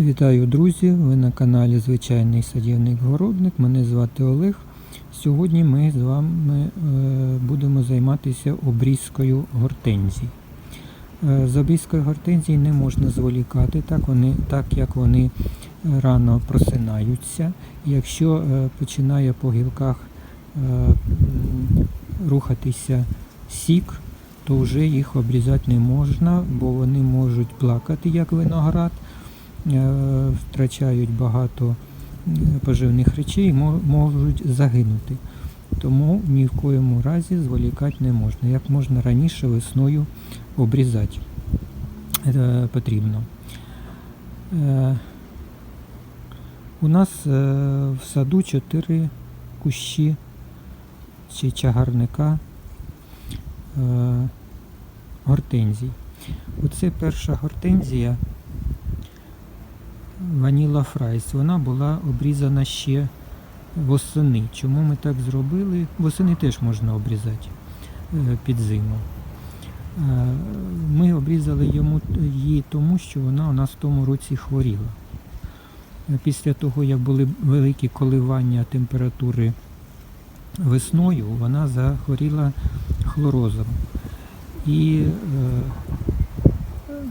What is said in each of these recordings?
Вітаю, друзі! Ви на каналі Звичайний садівник-городник. Мене звати Олег. Сьогодні ми з вами е, будемо займатися обрізкою гортензій. Е, З обрізкою гортензій не можна зволікати, так, вони, так як вони рано просинаються. Якщо е, починає по гілках е, рухатися сік, то вже їх обрізати не можна, бо вони можуть плакати як виноград е, втрачають багато е, поживних речей, мо- можуть загинути. Тому ні в коєму разі зволікати не можна. Як можна раніше весною обрізати е, потрібно. Е, У нас е, в саду чотири кущі чи чагарника е, гортензій. Оце перша гортензія Ваніла Фрайс. Вона була обрізана ще восени. Чому ми так зробили? Восени теж можна обрізати е, під зиму. Е, Ми обрізали йому, її тому, що вона у нас в тому році хворіла. Е, Після того, як були великі коливання температури весною, вона захворіла хлорозом. І е,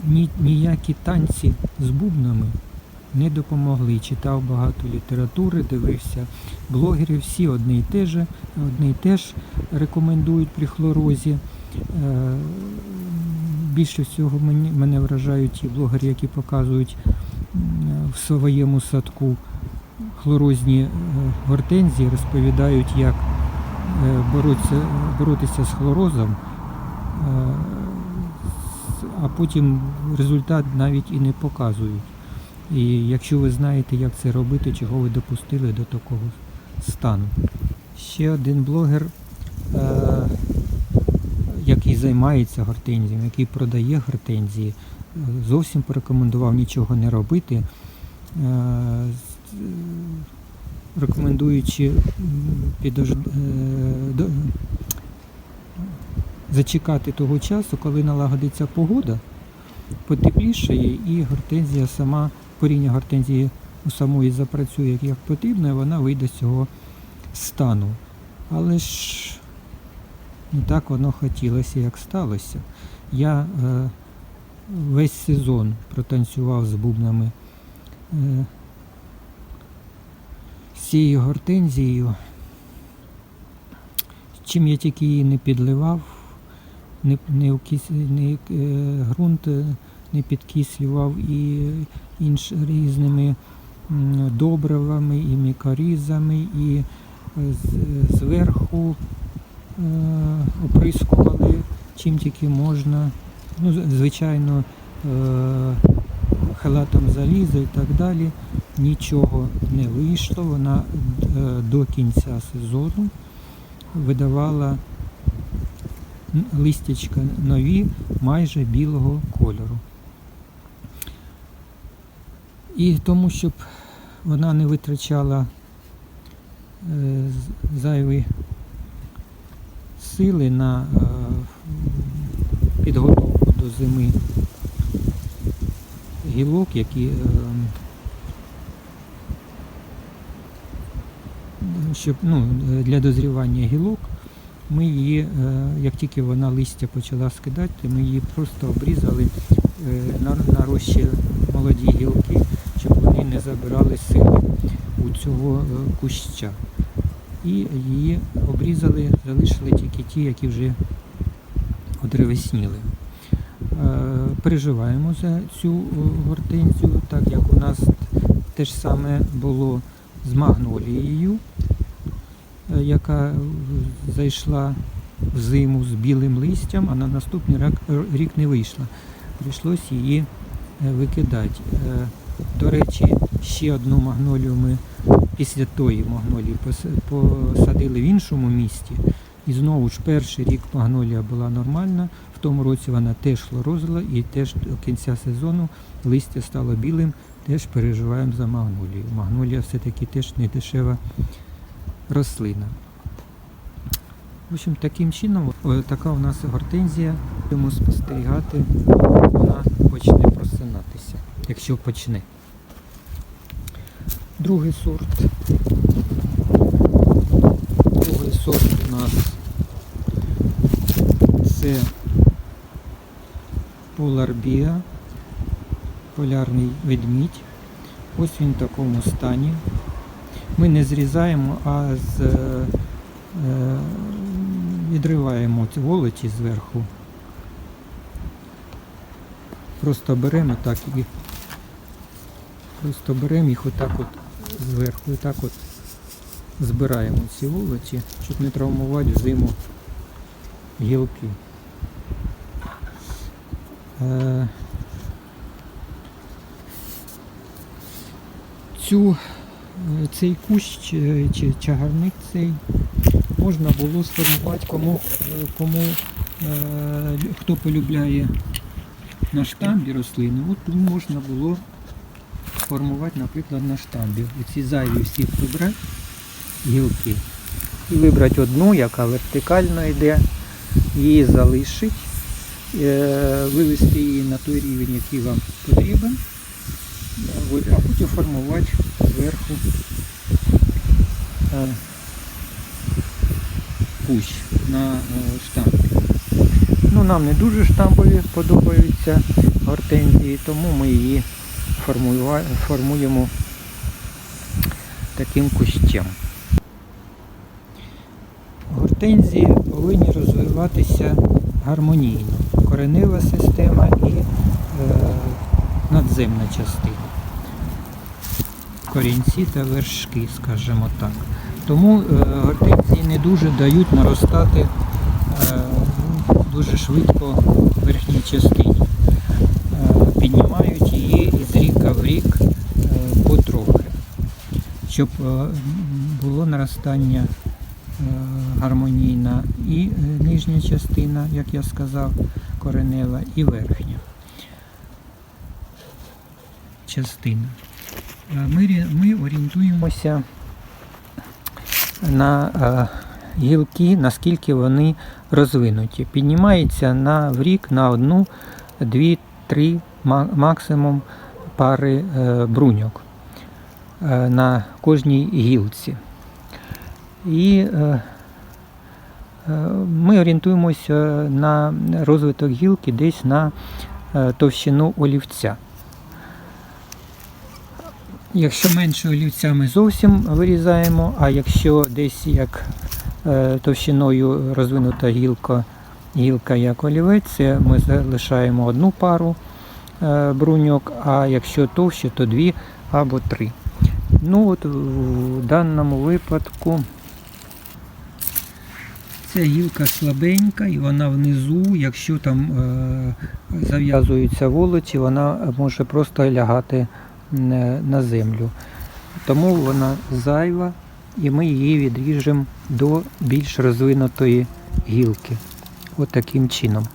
ні, ніякі танці з бубнами не допомогли. Читав багато літератури, дивився блогерів, всі одне і те ж, одне і те ж рекомендують при хлорозі. Е, Більше всього мене вражають ті блогери, які показують в своєму садку хлорозні е, гортензії, розповідають, як е, боротися, боротися з хлорозом, а потім результат навіть і не показують. І якщо ви знаєте, як це робити, чого ви допустили до такого стану. Ще один блогер, е, який займається гортензіями, який продає гортензії, зовсім порекомендував нічого не робити, е, рекомендуючи підож... е, зачекати того часу, коли налагодиться погода, потеплішає і гортензія сама, коріння гортензії у самої запрацює як потрібно, і вона вийде з цього стану. Але ж не так воно хотілося, як сталося. Я е, весь сезон протанцював з бубнами е, з цією гортензією. Чим я тільки її не підливав, не, не, вкис, не е, ґрунт е, не підкислював і інш різними добривами, і мікорізами, і е, зверху оприскували чим тільки можна. Ну, звичайно, халатом заліза і так далі. Нічого не вийшло. Вона до кінця сезону видавала листячка нові, майже білого кольору. І тому, щоб вона не витрачала е, зайві сили на е, підготовку до зими гілок, які е, щоб ну, для дозрівання гілок ми її, е, як тільки вона листя почала скидати, ми її просто обрізали е, на, рощі молоді гілки, щоб вони не забирали сили у цього е, куща. І її обрізали, залишили тільки ті, які вже одревесніли. Переживаємо за цю гортензію, так як у нас те ж саме було з магнолією, яка зайшла в зиму з білим листям, а на наступний рік не вийшла. Прийшлось її е, викидати. Е, До речі, ще одну магнолію ми після тої магнолії посадили в іншому місті. І знову ж перший рік магнолія була нормальна, в тому році вона теж хлорозила і теж до кінця сезону листя стало білим, теж переживаємо за магнолію. Магнолія все-таки теж не дешева рослина. В общем, таким чином, така у нас гортензія. Будемо спостерігати, вона почне просинатися, якщо почне. Другий сорт. Другий сорт у нас це Polar полярний ведмідь. Ось він в такому стані. Ми не зрізаємо, а з, е, е, відриваємо ці волоті зверху. Просто беремо так і просто беремо їх отак от зверху так от збираємо ці волоті, щоб не травмувати взиму гілки. Е, Цю, цей кущ е, чи чагарник цей можна було сформувати кому, е, кому е, хто полюбляє на штамбі рослини, от тут можна було формувати, наприклад, на штамбі. Оці зайві всі прибрати гілки. І вибрати одну, яка вертикально йде, її залишити, вивести її на той рівень, який вам потрібен, а потім формувати зверху кущ на е, штамбі. Ну, нам не дуже штамбові подобаються гортензії, тому ми її формуємо таким кущем. Гортензії повинні розвиватися гармонійно. Коренева система і е, надземна частина. Корінці та вершки, скажімо так. Тому е, гортензії не дуже дають наростати е, дуже швидко верхній частині. Е, Піднімають її із ріка в рік потрохи, щоб було наростання гармонійна і нижня частина, як я сказав, коренева, і верхня частина. Е, Ми, ми орієнтуємося на е, гілки, наскільки вони розвинуті. Піднімається на в рік на одну, дві, три максимум пари е, бруньок на кожній гілці. І ми орієнтуємося на розвиток гілки десь на товщину олівця. Якщо менше олівця, ми зовсім вирізаємо, а якщо десь як е, товщиною розвинута гілка, гілка як олівець, ми залишаємо одну пару е, бруньок, а якщо товще, то дві або три. Ну от в даному випадку ця гілка слабенька і вона внизу, якщо там е, зав'язуються волоті, вона може просто лягати на землю. Тому вона зайва і ми її відріжемо до більш розвинутої гілки. От таким чином.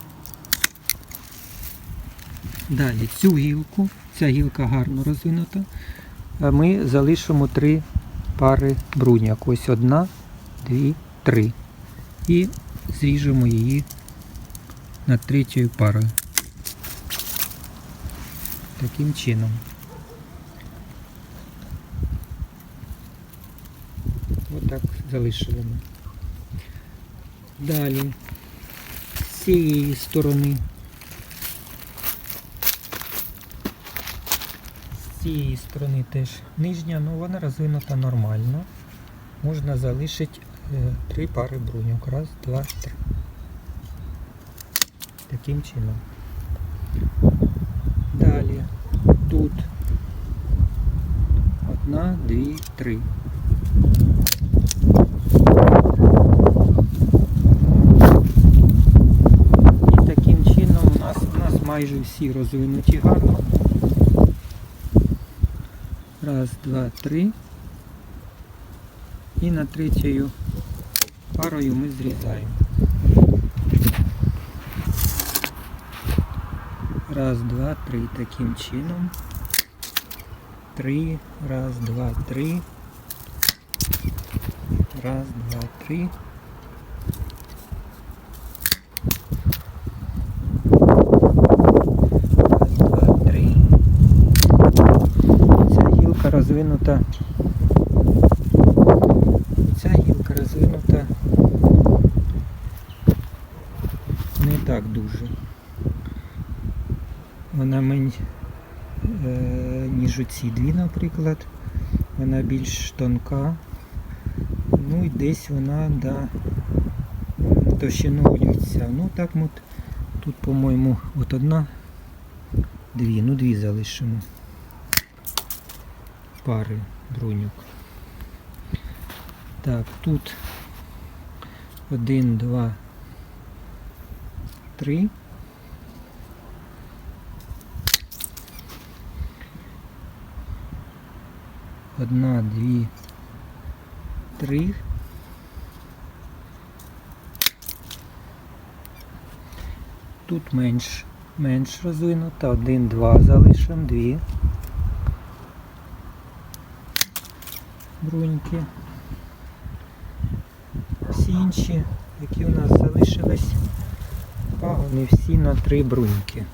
Далі цю гілку, ця гілка гарно розвинута, ми залишимо три пари бруньок. Ось одна, дві, три. І зріжемо її над третьою парою. Таким чином. Отак залишили ми. Далі з цієї сторони. З цієї сторони теж нижня, ну вона розвинута нормально. Можна залишити е, три пари бруньок. Раз, два, три. Таким чином. Далі тут одна, дві, три. І таким чином у нас, у нас майже всі розвинуті гарно. Раз, два, три. І на третьою парою ми зрізаємо. Раз, два, три. Таким чином. Три. Раз, два, три. Раз, два, три. Три. Ця гілка розвинута не так дуже. Вона менш, е, ніж оці дві, наприклад. Вона більш тонка. Ну і десь вона да, товщиною ця. Ну так от тут, по-моєму, от одна, дві, ну дві залишимо. Пари бруньок. Так, тут один, два, три. Одна, дві, три. Тут менш, менш розвинута. Один, два залишимо, дві. Бруньки. Всі інші, які у нас залишились, пагони всі на три бруньки.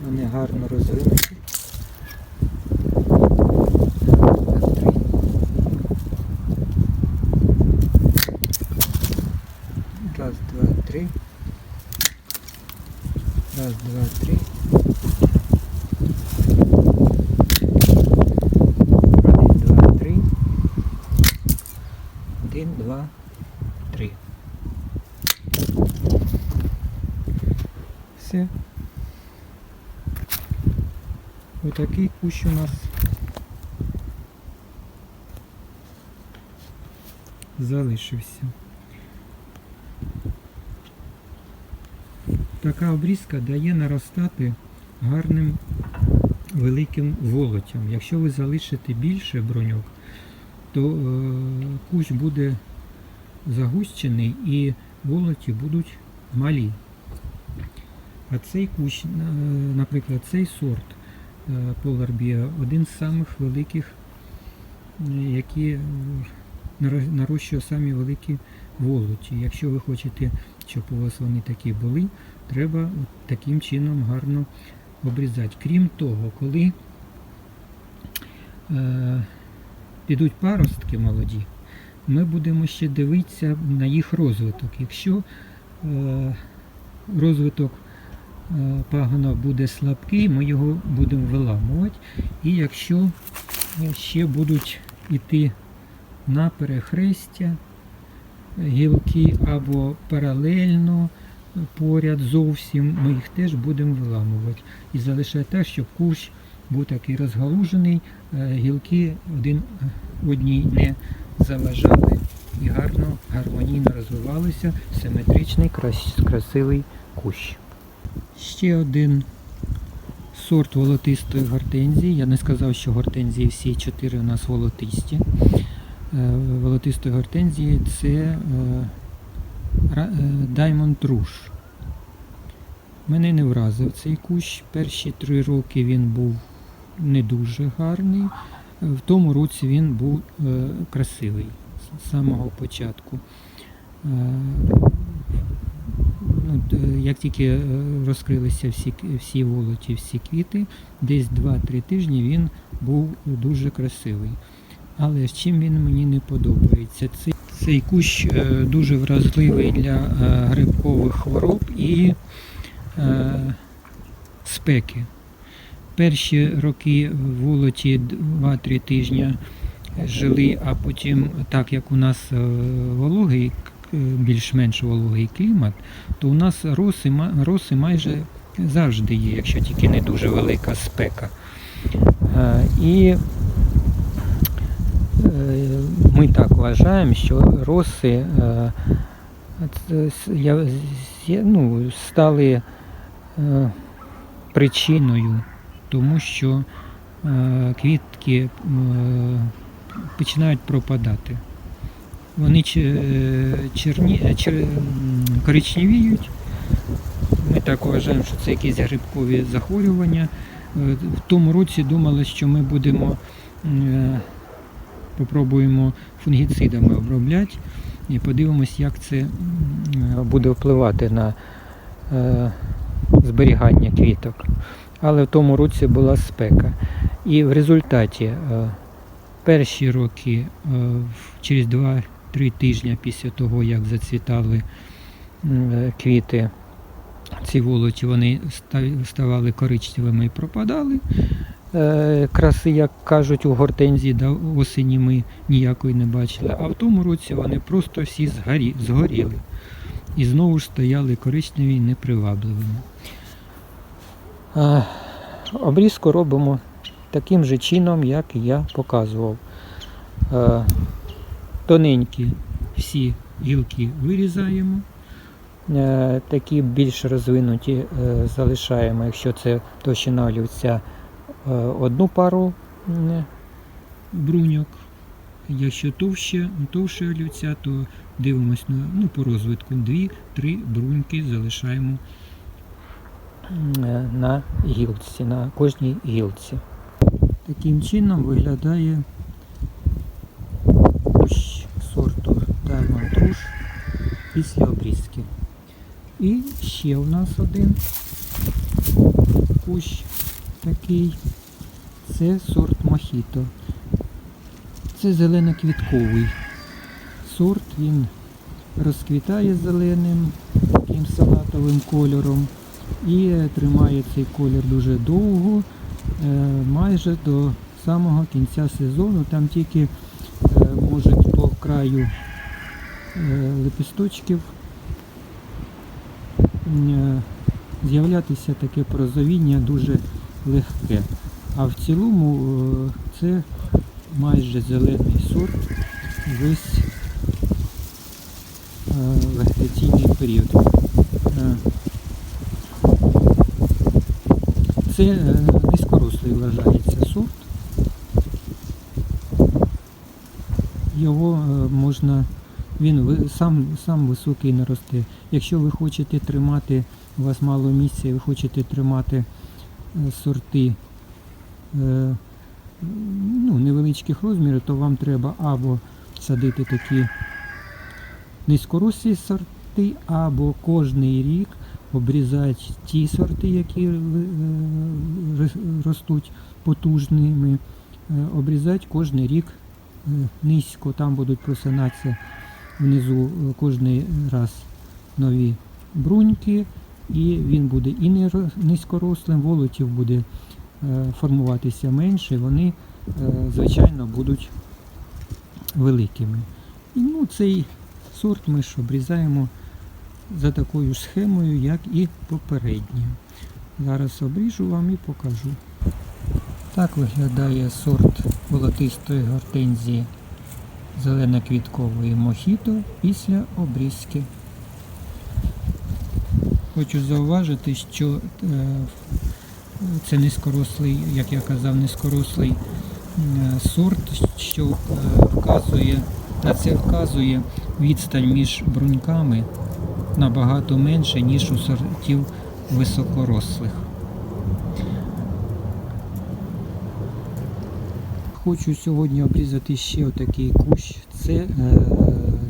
Вони гарно розвинуті. Три. Раз, два, три. Раз, два, три. Один, два, три. Один, два, три. Все. Отакий кущ у нас залишився. Така обрізка дає наростати гарним великим волотям. Якщо ви залишите більше броньок, то е, кущ буде загущений і волоті будуть малі. А цей кущ, е, наприклад, цей сорт Polar Bio один з самих великих, які нарощує самі великі волоті. Якщо ви хочете, щоб у вас вони такі були, треба таким чином гарно обрізати. Крім того, коли е, підуть паростки молоді, ми будемо ще дивитися на їх розвиток. Якщо е, розвиток е, буде слабкий, ми його будемо виламувати. І якщо е, ще будуть йти на перехрестя гілки або паралельно е, поряд зовсім, ми їх теж будемо виламувати. І залишати так, щоб кущ був такий розгалужений, гілки один одній не заважали і гарно, гармонійно розвивалися симетричний, крас- красивий кущ. Ще один сорт волотистої гортензії. Я не сказав, що гортензії всі чотири у нас волотисті. Е, Волотистої гортензії це е, е, Diamond Rouge. Мене не вразив цей кущ. Перші три роки він був не дуже гарний. В тому році він був красивий з самого початку. Е, як тільки е, розкрилися всі, всі волоті, всі квіти, десь 2-3 тижні він був дуже красивий. Але з чим він мені не подобається? Цей, цей кущ е, дуже вразливий для грибкових хвороб і е, спеки. Перші роки волоті 2-3 тижні жили, а потім, так як у нас вологий, більш-менш вологий клімат, то у нас роси, роси майже завжди є, якщо тільки не дуже велика спека. Е, І е, ми так вважаємо, що роси е, ну, стали е, причиною, тому що е, квітки е, починають пропадати. Вони е, черні, е, чер, коричневіють. Ми так вважаємо, що це якісь грибкові захворювання. Е, В тому році думали, що ми будемо попробуємо фунгіцидами обробляти і подивимось, як це буде впливати на зберігання квіток. Але в тому році була спека. І в результаті перші роки, е, в- 2-3 тижні після того, як зацвітали е, квіти, ці волоті вони ставали коричневими і пропадали. Е, Краси, як кажуть, у гортензії до осені ми ніякої не бачили. А в тому році вони просто всі згорі, згоріли. І знову ж стояли коричневі і непривабливими. Е, Обрізку робимо таким же чином, як я показував. Тоненькі всі гілки вирізаємо. Е, Такі більш розвинуті е, залишаємо, якщо це товщина олівця, е, одну пару бруньок. Якщо товще, товще олівця, то дивимось ну, по розвитку. Дві-три бруньки залишаємо на гілці, на кожній гілці. Таким чином виглядає кущ сорту Diamond Rouge після обрізки. І ще у нас один кущ такий. Це сорт Мохіто. Це зеленоквітковий сорт, він розквітає зеленим таким салатовим кольором і тримає цей колір дуже довго, е, майже до самого кінця сезону. Там тільки е, можуть по краю лепісточків е, з'являтися таке прозовіння дуже легке. А в цілому е, це майже зелений сорт весь е, вегетаційний період. Е, Це е, низькорослий вважається сорт. Його е, можна, він сам, сам високий не росте. Якщо ви хочете тримати, у вас мало місця і ви хочете тримати е, сорти е, ну, невеличких розмірів, то вам треба або садити такі низькорослі сорти, або кожний рік обрізати ті сорти, які е, ростуть потужними, обрізати кожний рік низько, там будуть просинатися внизу е, кожний раз нові бруньки, і він буде і низькорослим, волотів буде е, формуватися менше, вони, е, звичайно, будуть великими. І ну, цей сорт ми ж обрізаємо за такою ж схемою, як і попередні. Зараз обріжу вам і покажу. Так виглядає сорт волотистої гортензії зеленоквіткової мохіто після обрізки. Хочу зауважити, що е, це низькорослий, як я казав, низькорослий е, сорт, що е, вказує, на це вказує відстань між бруньками набагато менше, ніж у сортів високорослих. Хочу сьогодні обрізати ще отакий кущ. Це е,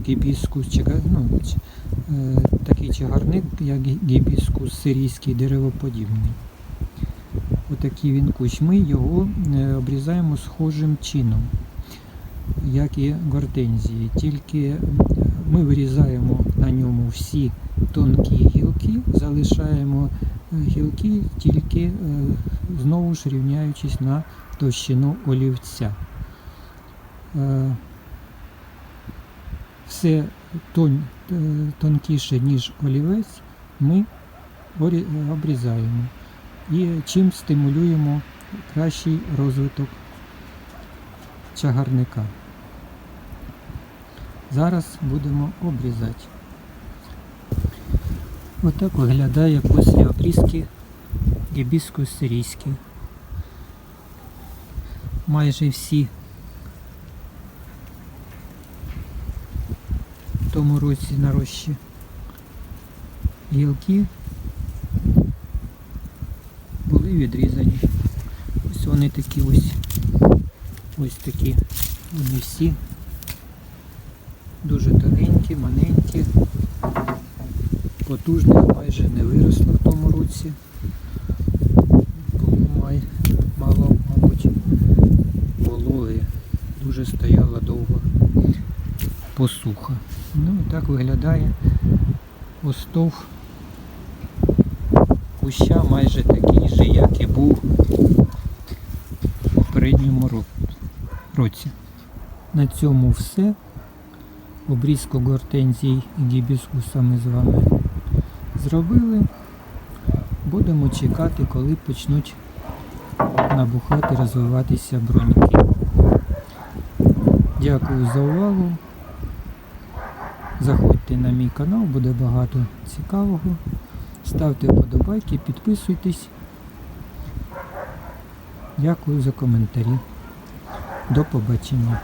гібіскус, чага- ну, е, такий чагарник, як гібіскус сирійський деревоподібний. Отакий він кущ. Ми його е, обрізаємо схожим чином, як і гортензії. Тільки е, ми вирізаємо на ньому всі тонкі гілки, залишаємо е, гілки тільки знову ж рівняючись на товщину олівця. Е, Все е, тонкіше, ніж олівець, ми обрізаємо і чим стимулюємо кращий розвиток чагарника. Зараз будемо обрізати. Отак виглядає після обрізки гібіскус сирійський. Майже всі в тому році на рощі гілки були відрізані. Ось вони такі ось. Ось такі. Вони всі дуже тоненькі, маленькі, потужних майже не виросло в тому році. Вологи, дуже посуха. Ну і так виглядає остов куща майже такий же, як і був в попередньому ро- році. На цьому все. Обрізку гортензій і гібіскуса ми з вами зробили. Будемо чекати, коли почнуть набухати, розвиватися броньки. Дякую за увагу. Заходьте на мій канал, буде багато цікавого. Ставте вподобайки, підписуйтесь. Дякую за коментарі. До побачення.